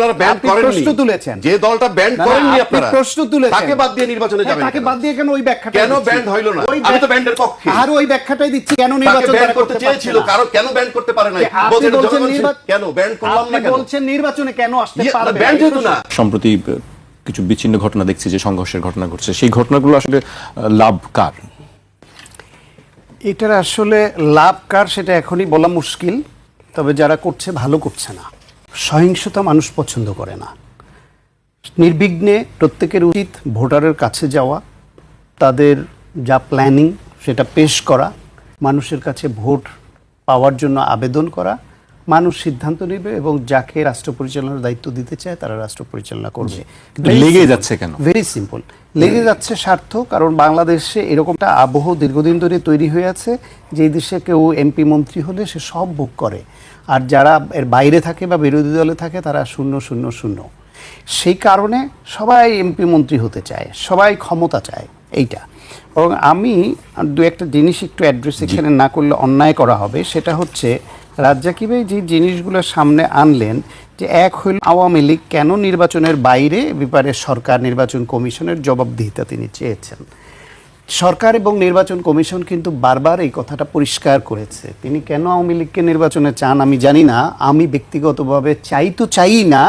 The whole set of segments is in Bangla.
আপনারা ব্যান করেননি। তুলেছেন। যে দলটা ব্যান করেননি আপনারা। প্রশ্ন তুলেছেন। তাকে বাদ দিয়ে নির্বাচনে হ্যাঁ, যাবেন তাকে বাদ দিয়ে কেন ওই ব্যাখ্যাটা কেন ব্যান্ড হইল না? আমি তো ব্যান্ডের পক্ষে। আর ওই ব্যাখ্যাটাই দিচ্ছি কেন নির্বাচন ব্যান করতে চেয়েছিল। কারণ কেন ব্যান করতে পারে নাই? কেন? ব্যান করলাম না কেন? বলছেন নির্বাচনে কেন আসতে ইয়ে, পারবে? ব্যান যেহেতু না। সম্প্রতি কিছু বিচ্ছিন্ন ঘটনা দেখছি যে সংঘর্ষের ঘটনা ঘটছে। সেই ঘটনাগুলো আসলে লাভ কার? এটার আসলে লাভ কার সেটা এখনই বলা মুশকিল তবে যারা করছে ভালো করছে না। সহিংসতা মানুষ পছন্দ করে না। নির্বিঘ্নে প্রত্যেকের উচিত ভোটারের কাছে যাওয়া তাদের যা প্ল্যানিং সেটা পেশ করা মানুষের কাছে ভোট পাওয়ার জন্য আবেদন করা। মানুষ সিদ্ধান্ত নেবে এবং যাকে রাষ্ট্র পরিচালনার দায়িত্ব দিতে চায় তারা রাষ্ট্র পরিচালনা করবে। লেগে যাচ্ছে কেন? ভেরি সিম্পল লেগে যাচ্ছে স্বার্থ কারণ বাংলাদেশে এরকমটা আবহ দীর্ঘদিন ধরে তৈরি হয়ে আছে। যে দেশে কেউ এমপি মন্ত্রী হলে সে সব ভোগ করে। আর যারা এর বাইরে থাকে বা বিরোধী দলে থাকে তারা শূন্য শূন্য শূন্য। সেই কারণে সবাই এমপি মন্ত্রী হতে চায় সবাই ক্ষমতা চায় এইটা। এবং আমি দু একটা জিনিস একটু অ্যাড্রেস এখানে না করলে অন্যায় করা হবে সেটা হচ্ছে রাজ্জাকি ভাই যে জিনিসগুলো সামনে আনলেন যে এক হইল আওয়ামী লীগ কেন নির্বাচনের বাইরে ব্যাপারে সরকার নির্বাচন কমিশনের জবাবদিহিতা তিনি চেয়েছেন। সরকার এবং নির্বাচন কমিশন কিন্তু বারবার এই কথাটা পরিষ্কার করেছে। তিনি কেন আওয়ামী লীগকে নির্বাচনে চান আমি জানি না। আমি ব্যক্তিগতভাবে চাই তো চাই না,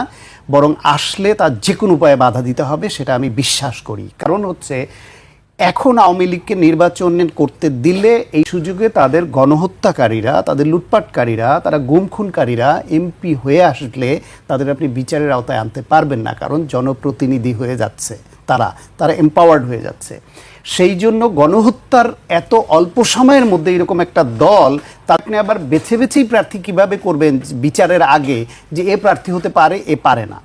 বরং আসলে তার যে কোনো উপায়ে বাধা দিতে হবে সেটা আমি বিশ্বাস করি। কারণ হচ্ছে, এখন আওয়ামী লীগকে নির্বাচন করতে দিলে এই সুযোগে তাদের গণহত্যাকারীরা, তাদের লুটপাটকারীরা, তারা গুম খুনকারীরা এমপি হয়ে আসলে তাদের আপনি বিচারের আওতায় আনতে পারবেন না। কারণ জনপ্রতিনিধি হয়ে যাচ্ছে তারা তারা এম্পাওয়ার্ড হয়ে যাচ্ছে। সেই জন্য গণহত্যার এত অল্প সময়ের মধ্যে এরকম একটা দল, তাকে আবার বেছে বেছেই প্রার্থী কীভাবে করবেন বিচারের আগে যে এ প্রার্থী হতে পারে, এ পারে না।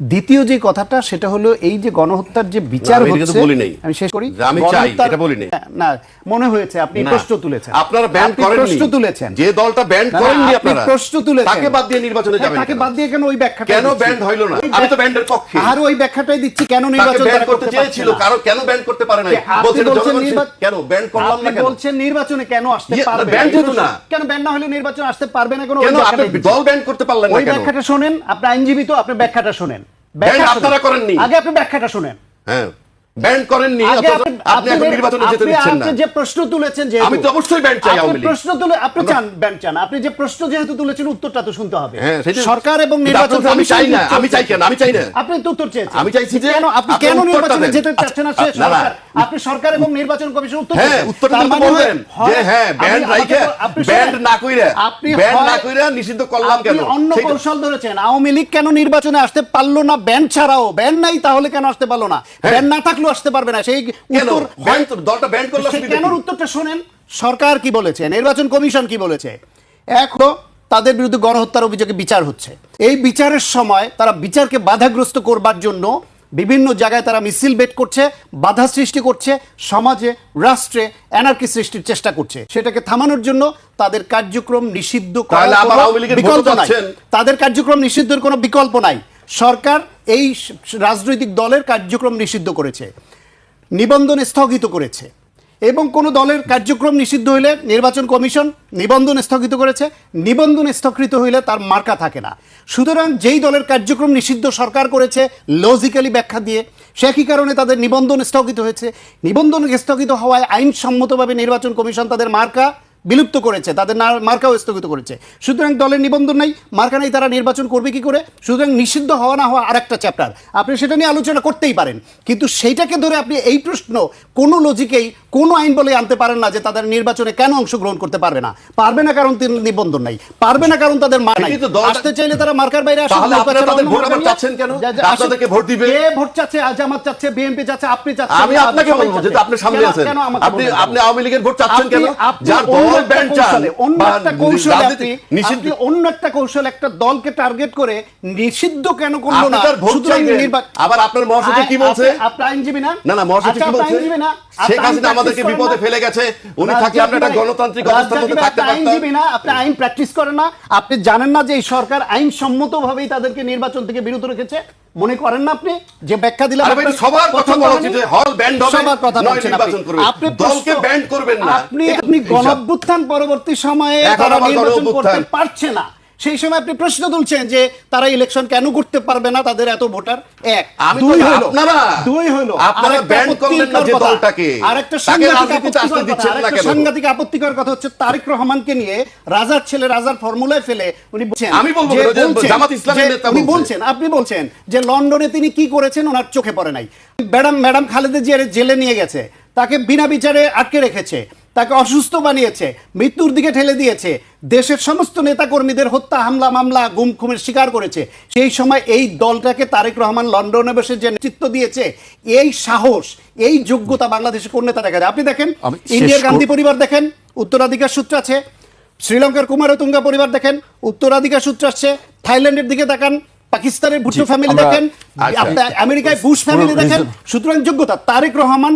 দ্বিতীয় যে কথাটা সেটা হলো এই যে গণহত্যার যে বিচার হচ্ছে আমি শেষ করি। আমি চাই, এটা বলি নাই। না মনে হয়েছে আপনি প্রশ্ন তুলেছেন। আপনারা ব্যান প্রশ্ন তুলেছেন। যে দলটা ব্যান করেননি আপনারা প্রশ্ন তুলেছেন। তাকে বাদ দিয়ে নির্বাচনে হ্যাঁ, যাবেন তাকে বাদ দিয়ে কেন ওই ব্যাখ্যাটা কেন ব্যান্ড হইল না? আমি তো ব্যান্ডের পক্ষে। আর ওই ব্যাখ্যাটাই দিচ্ছি কেন নির্বাচন ব্যান করতে চেয়েছিল কেন ব্যান করতে পারে বলছেন কেন? ব্যান করলাম না কেন? বলছেন নির্বাচনে কেন আসতে ইয়ে, পারবে? ব্যান না। কেন ব্যান না হলে নির্বাচন আসতে পারবে না কোনো কেন আপনি দল ব্যান করতে পারলেন না ওই ব্যাখ্যাটা শোনেন আপনি আইনজীবী তো আপনি ব্যাখ্যাটা শোনেন। আপনারা করেননি। আগে আপনি ব্যাখ্যাটা শুনেন। হ্যাঁ। ব্যান করেননি আপনি- আপনি এখন নির্বাচনে যেতে দিচ্ছেন না। আজকে যে প্রশ্ন তুলেছেন যে আমি তো অবশ্যই ব্যান চাই আওয়ামী লীগ। প্রশ্ন তুলে আপনি চান ব্যান চান। আপনি যে প্রশ্ন যেহেতু তুলেছেন উত্তরটা তো শুনতে হবে। হ্যাঁ সরকার এবং নির্বাচন আমি চাই না আমি চাই কেন? আমি চাই না। আপনি তো উত্তর চেয়েছেন। আমি চাইছি যে কেন আপনি আপনি কেন নির্বাচনে যেতে চাচ্ছেন না? আচ্ছা। সরকার আপনি সরকার এবং নির্বাচন কমিশন উত্তর হ্যাঁ উত্তরটা তো মানে বলবেন যে হ্যাঁ ব্যান্ড রাইখে ব্যান্ড না কইরা আপনি ব্যান্ড না হয়- কইরা নিষিদ্ধ করলাম আপনি কেন? অন্য কৌশল ধরেছেন। আওয়ামী লীগ কেন নির্বাচনে আসতে পারল না? ব্যান্ড ছাড়াও ব্যান্ড নাই তাহলে কেন আসতে পারল না? ব্যান্ড না থাকলেও আসতে পারবে না। সেই উত্তর দলটা ব্যান্ড করলে কেন উত্তরটা শোনেন? সরকার কি বলেছে? নির্বাচন কমিশন কি বলেছে? এক হলো তাদের বিরুদ্ধে গণহত্যার অভিযোগে বিচার হচ্ছে। এই বিচারের সময় তারা বিচারকে বাধাগ্রস্ত করবার জন্য বিভিন্ন জায়গায় তারা মিছিল বেট করছে বাধা সৃষ্টি করছে সমাজে রাষ্ট্রে এনার্কি সৃষ্টির চেষ্টা করছে। সেটাকে থামানোর জন্য তাদের কার্যক্রম নিষিদ্ধ করার বিকল্প নাই। তাদের কার্যক্রম নিষিদ্ধের কোনো বিকল্প নাই। সরকার এই রাজনৈতিক দলের কার্যক্রম নিষিদ্ধ করেছে, নিবন্ধন স্থগিত করেছে এবং কোনো দলের কার্যক্রম নিষিদ্ধ হইলে নির্বাচন কমিশন নিবন্ধন স্থগিত করেছে, নিবন্ধন স্থগিত হইলে তার মার্কা থাকে না। সুতরাং যেই দলের কার্যক্রম নিষিদ্ধ সরকার করেছে লজিক্যালি ব্যাখ্যা দিয়ে, সে একই কারণে তাদের নিবন্ধন স্থগিত হয়েছে। নিবন্ধন স্থগিত হওয়ায় আইনসম্মতভাবে নির্বাচন কমিশন তাদের মার্কা বিলুপ্ত করেছে তাদের না- মার্কাও স্থগিত করেছে। সুতরাং দলের নিবন্ধন নাই মার্কা নাই তারা নির্বাচন করবে কি করে? সুতরাং নিষিদ্ধ হওয়া না হওয়া আরেকটা চ্যাপ্টার আপনি সেটা নিয়ে আলোচনা করতেই পারেন কিন্তু সেইটাকে ধরে আপনি এই প্রশ্ন কোনো লজিকেই কোনো আইন বলে আনতে পারেন না যে তাদের নির্বাচনে কেন অংশগ্রহণ করতে পারবে না। পারবে না কারণ তিন নিবন্ধন নাই পারবে না কারণ তাদের মার নাই। আসতে চাইলে তারা মার্কার বাইরে তাদের ভোট আবার চাচ্ছেন কেন? যা- যা- আপনাদেরকে ভোট দিবে? কে ভোট চাচ্ছে? জামাত চাচ্ছে? বিএনপি চাচ্ছে? আপনি চাচ্ছেন? আমি আপনাকে বলব। যেহেতু আপনি সামনে আছেন। আপনি আপনি আওয়ামী লীগের ভোট চাচ্ছেন কেন? যার দল একটা ব্যান্ড চান অন্য একটা কৌশলে আপনি- অন্য একটা কৌশল একটা দলকে টার্গেট করে নিষিদ্ধ কেন করল না? আবার আপনার মহাসচিব কি বলছে? আপনি- আপনি আইনজীবী না? না না মহাসচিব কি বলছে? আইনজীবী না? আপনি শেখ হাসিনা আমাদেরকে বিপদে ফেলে গেছে। উনি থাকলে আমরা একটা গণতান্ত্রিক অবস্থার মধ্যে থাকতে পারতাম। আইনজীবী না? আপনি আইন প্র্যাকটিস করেন না? আপনি জানেন না যে এই সরকার আইন ভাবেই তাদেরকে নির্বাচন থেকে বিরত রেখেছে? মনে করেন না আপনি যে ব্যাখ্যা দিলাম সবার কথা বলা উচিত যে হল ব্যান্ড হবে, সবার কথা বলছেন আপনি আপনি দলকে ব্যান্ড করবেন না। আপনি আপনি। গণঅভ্যুত্থান পরবর্তী সময়ে নির্বাচন করতে। পারছে না সেই সময় আপনি প্রশ্ন তুলছেন যে তারা ইলেকশন কেন করতে পারবে না তাদের এত ভোটার? এক। দুই হলো। আপনারা দুই হলো। আপনারা ban করলেন না যে দলটাকে। আরেকটা তাকে সাংঘাতিক আপত্তিকর কথা, হচ্ছে তারেক রহমানকে নিয়ে রাজার ছেলে রাজার ফর্মুলায় ফেলে উনি বলছেন আমি বলব জামাত ইসলামের নেতা উনি বলছেন আপনি বলছেন যে লন্ডনে তিনি কি করেছেন ওনার চোখে পড়ে নাই। ম্যাডাম ম্যাডাম খালেদা জিয়ার জেলে নিয়ে গেছে। তাকে বিনা বিচারে আটকে রেখেছে তাকে অসুস্থ বানিয়েছে মৃত্যুর দিকে ঠেলে দিয়েছে দেশের সমস্ত নেতাকর্মীদের হত্যা হামলা মামলা গুম খুমের শিকার করেছে সেই সময় এই দলটাকে তারেক রহমান লন্ডনে বসে যে নেতৃত্ব দিয়েছে এই সাহস এই যোগ্যতা বাংলাদেশে কোন নেতা দেখা যায় আপনি দেখেন ইন্ডিয়ার গান্ধী পরিবার দেখেন উত্তরাধিকার সূত্র আছে শ্রীলঙ্কার কুমারতুঙ্গা পরিবার দেখেন উত্তরাধিকার সূত্র আসছে থাইল্যান্ডের দিকে তাকান পাকিস্তানের ভুট্টো ফ্যামিলি দেখেন আচ্ছা। আমেরিকায় বুশ ফ্যামিলি দেখেন সুতরাং যোগ্যতা তারেক রহমান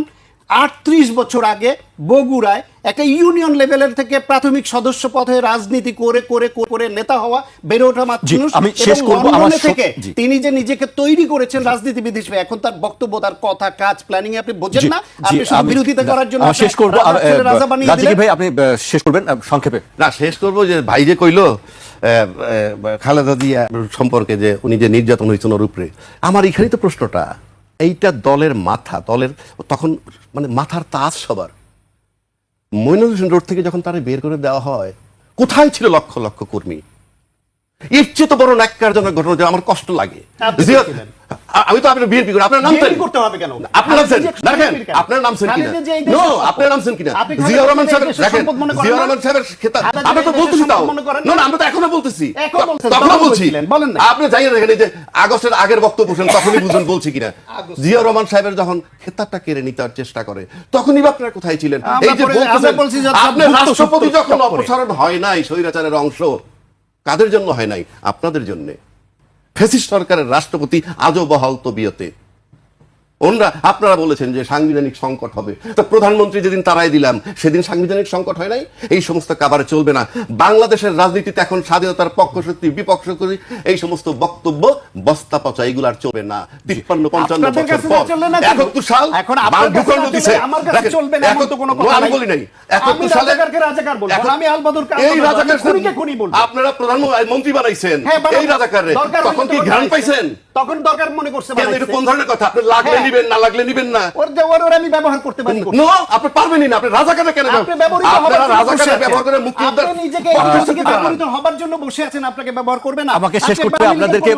আটত্রিশ বছর আগে বগুড়ায় একটা ইউনিয়ন লেভেলের থেকে প্রাথমিক সদস্য পথে রাজনীতি করে করে করে- নেতা হওয়া বেড়ে ওঠা মানুষ। আমি শেষ করব, আমার থেকে তিনি যে নিজেকে তৈরি করেছেন রাজনীতিবিদ হিসেবে এখন তার বক্তব্য তার কথা কাজ প্ল্যানিং আপনি বোঝেন না আপনি শুধু বিরোধিতা করার জন্য শেষ করব। রাজার রাজা বানিয়ে দিলেন। ভাই আপনি শেষ করবেন সংক্ষেপে। না শেষ করব যে ভাই যে কইলো খালেদা দিয়া সম্পর্কে যে উনি যে নির্যাতন হয়েছেন ওর উপরে। আমার এখানেই তো প্রশ্নটা। এইটা দলের মাথা, দলের তখন মানে মাথার তাজ সবার। মইনুল হোসেন রোড থেকে যখন তারা বের করে দেওয়া হয়, কোথায় ছিল লক্ষ লক্ষ কর্মী? এর চেয়ে তো বড় ন্যাক্কারজনক ঘটনা যে আমার কষ্ট লাগে। আপনি আমি তো আপনার বিএনপি করি আপনার নাম করতে হবে কেন? আপনার খালেদা দেখেন কেন? আপনার কিনা? এই দেশের নো। আপনার নামছেন কিনা? জিয়া রহমান সাহেব দেখেন জিয়া রহমান সাহেবের খেতাব আমরা তো বলতেছি তাও। না না? আমরা তো এখনও বলতেছি। তখনও বলছি বলছিলেন, বলেন না। আপনি এখানে যে আগস্টের আগের বক্তব্য শুনেন তখনই বুঝুন বলছি কিনা? জিয়া রহমান সাহেবের যখন খেতাবটা কেড়ে নিতে চেষ্টা করে তখনই আপনারা কোথায় ছিলেন? এই যে বলতেছেন ভুক্ত রাষ্ট্রপতি যখন অপসারণ হয় নাই স্বৈরাচারের অংশ কাদের জন্য হয় নাই? আপনাদের জন্যে। ফেসিস সরকারের রাষ্ট্রপতি আজও বহাল তবিয়তে। ওনরা আপনারা বলেছেন যে সাংবিধানিক সংকট হবে। তো প্রধানমন্ত্রী যেদিন তারাই দিলাম সেদিন সাংবিধানিক সংকট হয় নাই? এই সমস্ত কাবারে চলবে না। বাংলাদেশের রাজনীতিতে এখন স্বাধীনতার পক্ষ শক্তি বিপক্ষ শক্তি এই সমস্ত বক্তব্য বস্তা পচা এগুলো আর চলবে না। তিপ্পান্ন পঞ্চান্ন বছর পর। একাত্তর সাল ভূখণ্ড দিছে। আমি বলি নাই। একাত্তর সালে আমি আলবদরকে এই রাজাকার। আপনারা প্রধানমন্ত্রী বানাইছেন। হ্যাঁ, এই রাজাকারে তখন কি ঘ্রাণ পাইছেন? তখন দরকার মনে করছে কেন ধরনের কথা? আপনি লাগলে হ্যাঁ। নিবেন না লাগলে নিবেন না। ওর যে- ওর- আমি ব্যবহার করতে পারি। নো আপনি পারবেনই না আপনি রাজাকারে কেন আপনি ব্যবহৃত হবার আপনারা জন্য বসে ব্যবহার করে মুক্তি উদ্ধার আপনি নিজেকে এই ব্যবহৃত হবার জন্য বসে আছেন আপনাকে ব্যবহার করবে না। আমাকে শেষ করতে আপনাদেরকে।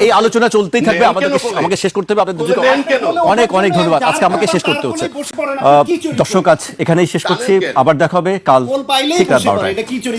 এই আলোচনা চলতেই থাকবে আমাদের আমাকে শেষ করতে হবে আপনাদের কেন? অনেক অনেক ধন্যবাদ। আজকে আমাকে শেষ করতে হচ্ছে। দর্শক আজ এখানেই শেষ করছি। আবার দেখা হবে কাল ঠিক রাত বারোটায়। এটা কি চুরি